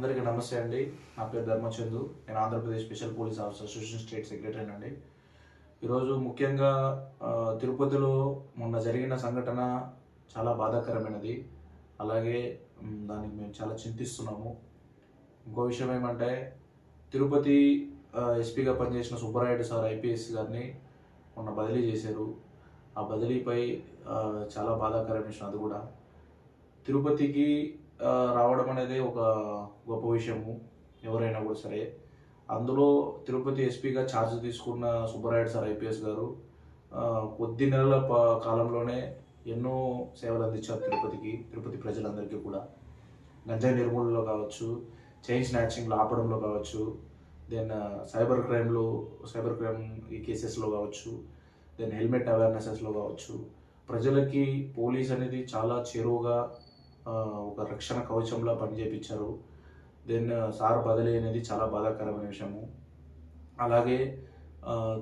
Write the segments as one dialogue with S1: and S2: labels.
S1: అందరికీ నమస్తే అండి. నా పేరు ధర్మచందు. నేను Andhra Pradesh special police officer association state secretary అండి. ఈరోజు ముఖ్యంగా తిరుపతిలో మొన్న జరిగిన సంఘటన చాలా బాధాకరమైనది. అలాగే దానికి మేము చాలా చింతిస్తున్నాము. ఇంకో విషయం ఏమంటే తిరుపతి ఎస్పీగా పనిచేసిన సుబ్బరాయుడు సార్ ఐపీఎస్ గారిని మొన్న బదిలీ చేశారు. ఆ బదిలీపై చాలా బాధాకరమైన విషయం అది కూడా. తిరుపతికి రావడం అనేది ఒక గొప్ప విషయము ఎవరైనా కూడా సరే. అందులో తిరుపతి ఎస్పీగా ఛార్జ్ తీసుకున్న సుబ్బరాయుడు సార్ ఐపీఎస్ గారు కొద్ది నెలల కాలంలోనే ఎన్నో సేవలు అందించారు తిరుపతికి తిరుపతి ప్రజలందరికీ కూడా. గంజాయి నిర్మూలనలో కావచ్చు చైన్ స్నాచింగ్లు ఆపడంలో కావచ్చు దెన్ సైబర్ క్రైమ్లో సైబర్ క్రైమ్ ఈ కేసెస్లో కావచ్చు దెన్ హెల్మెట్ అవేర్నెసెస్లో కావచ్చు. ప్రజలకి పోలీస్ అనేది చాలా చేరువుగా ఒక రక్షణ కవచంలా పనిచేపించారు. దెన్ సార్ బదిలీ అనేది చాలా బాధాకరమైన విషయము. అలాగే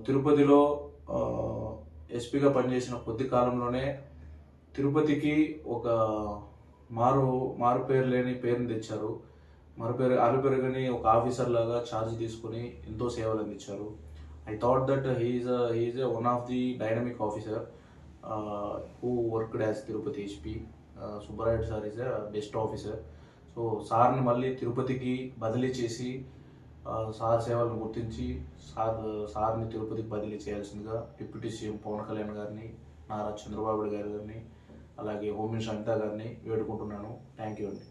S1: తిరుపతిలో ఎస్పీగా పనిచేసిన కొద్ది కాలంలోనే తిరుపతికి ఒక మారు మారు పేరు లేని పేరుని తెచ్చారు. మారు పేరు ఆరు పెరుగని ఒక ఆఫీసర్ లాగా ఛార్జ్ తీసుకుని ఎంతో సేవలు అందించారు. I thought that he is he is one of the dynamic officer who worked as Tirupati HP. Subbarayudu sir is a best officer so సార్ని మళ్ళీ తిరుపతికి బదిలీ చేసి సార్ సేవలను గుర్తించి సార్ సార్ని తిరుపతికి బదిలీ చేయాల్సిందిగా డిప్యూటీ సీఎం పవన్ కళ్యాణ్ గారిని నారా చంద్రబాబు గారు గారిని అలాగే హోమ్ మినిస్టర్ అనితా గారిని వేడుకుంటున్నాను. థ్యాంక్ యూ అండి.